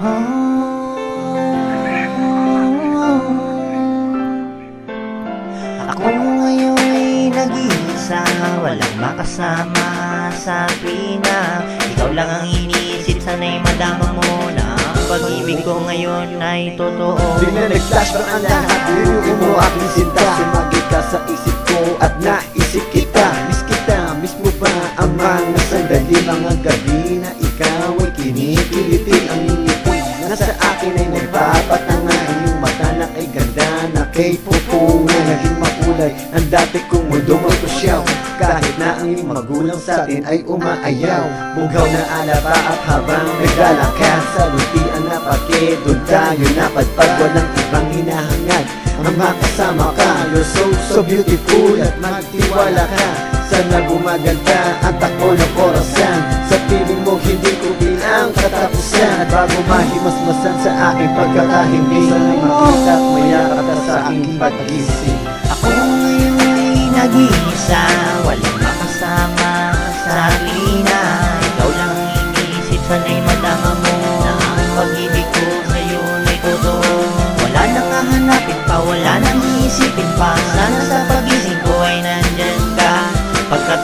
Ah. Ako ngayon nag-iisa makasama sa pina. Ikaw lang ang iniisip Sana'y madama mo na. Ang pag-ibig ko ngayon ay totoo. Di na nag-flash pa ang lahat Linuin mo aking sinta. Sumagit ka sa isip ko at naisip kita. Miss kita, miss mo ba ang mga sandali? Mga gabi na ikaw ay kinikilitin Ang na kay pupunga Naging makulay. Ang dati kong mundo magpasyaw Kahit na ang magulang sa atin ay umaayaw. Bugaw na alaba at habang naglalakad Sa luntian na pake, doon tayo. Napadpad Walang ibang hinahangad. Ang makasama ka You're so, so beautiful at magtiwala ka. Sana gumaganda ang takbo ng orasan. Sa piling mo hindi bilang katapusan At bago mahimasmasan sa aking pagkakahimbing Sana'y makita at mayakap ka sa aking pag-isip. Ako ngayon'y nag-iisa Walang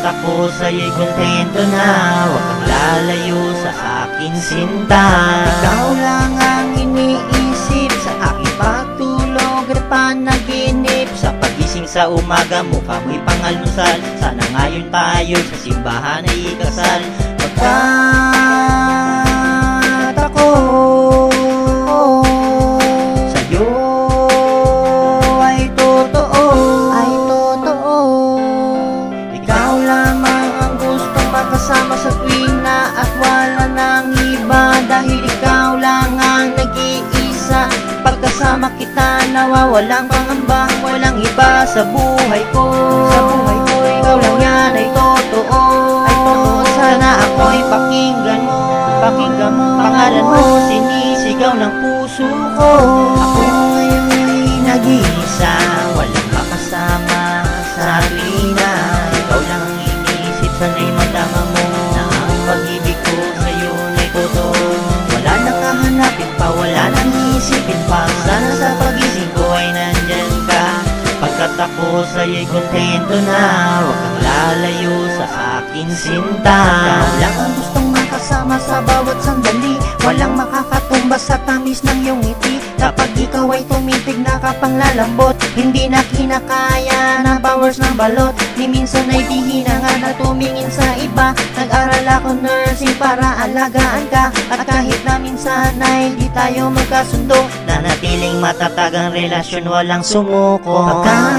ako sa'yo'y kontento na Huwag kang lalayo sa akin sinta. Ikaw lang ang iniisip Sa aking pagtulog at panaginip. Sa pagising sa umaga mukha mo'y pangalmusal Sana ngayon tayo sa simbahan ay ikasal. Pagkat kita nawawalang pangamba Walang iba sa buhay ko. Sa buhay ko Ikaw lang. yan ay totoo. Ay totoo. Sana ako'y pakinggan mo. Pakinggan mo. Pangalan mo sinisigaw ng puso ko. Ako ngayon'y nag-iisa Walang makasama sa arena ako sa'yo'y kontento na. Huwag kang lalayo sa akin sinta Ikaw lang ang gustong makasama sa bawat sandali. Walang makakatumba sa tamis ng iyong ngiti. Kapag ikaw ay tumitig nakapanglalambot. Hindi na kinakaya ng powers ng balot. Ni minsan ay di hinanga na tumingin sa iba. Nag-aral ako nursing para alagaan ka. At kahit na minsan ay di tayo magkasundo Nanatiling matatag ang relasyon walang sumuko. Pagkat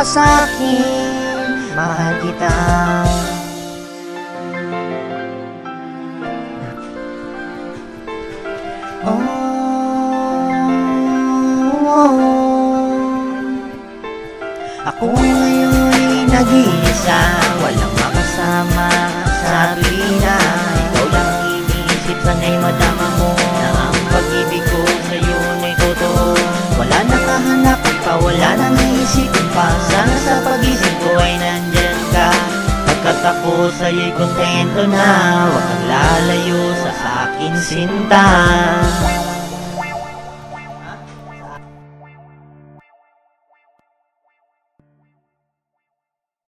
mapasakin Mahal kita. Oh, ako ngayon'y nag-iisa Walang makasama sa arena Ikaw lang ang iniisip Sana'y madama ako sa'yo'y kontento na. Huwag kang lalayo sa akin sinta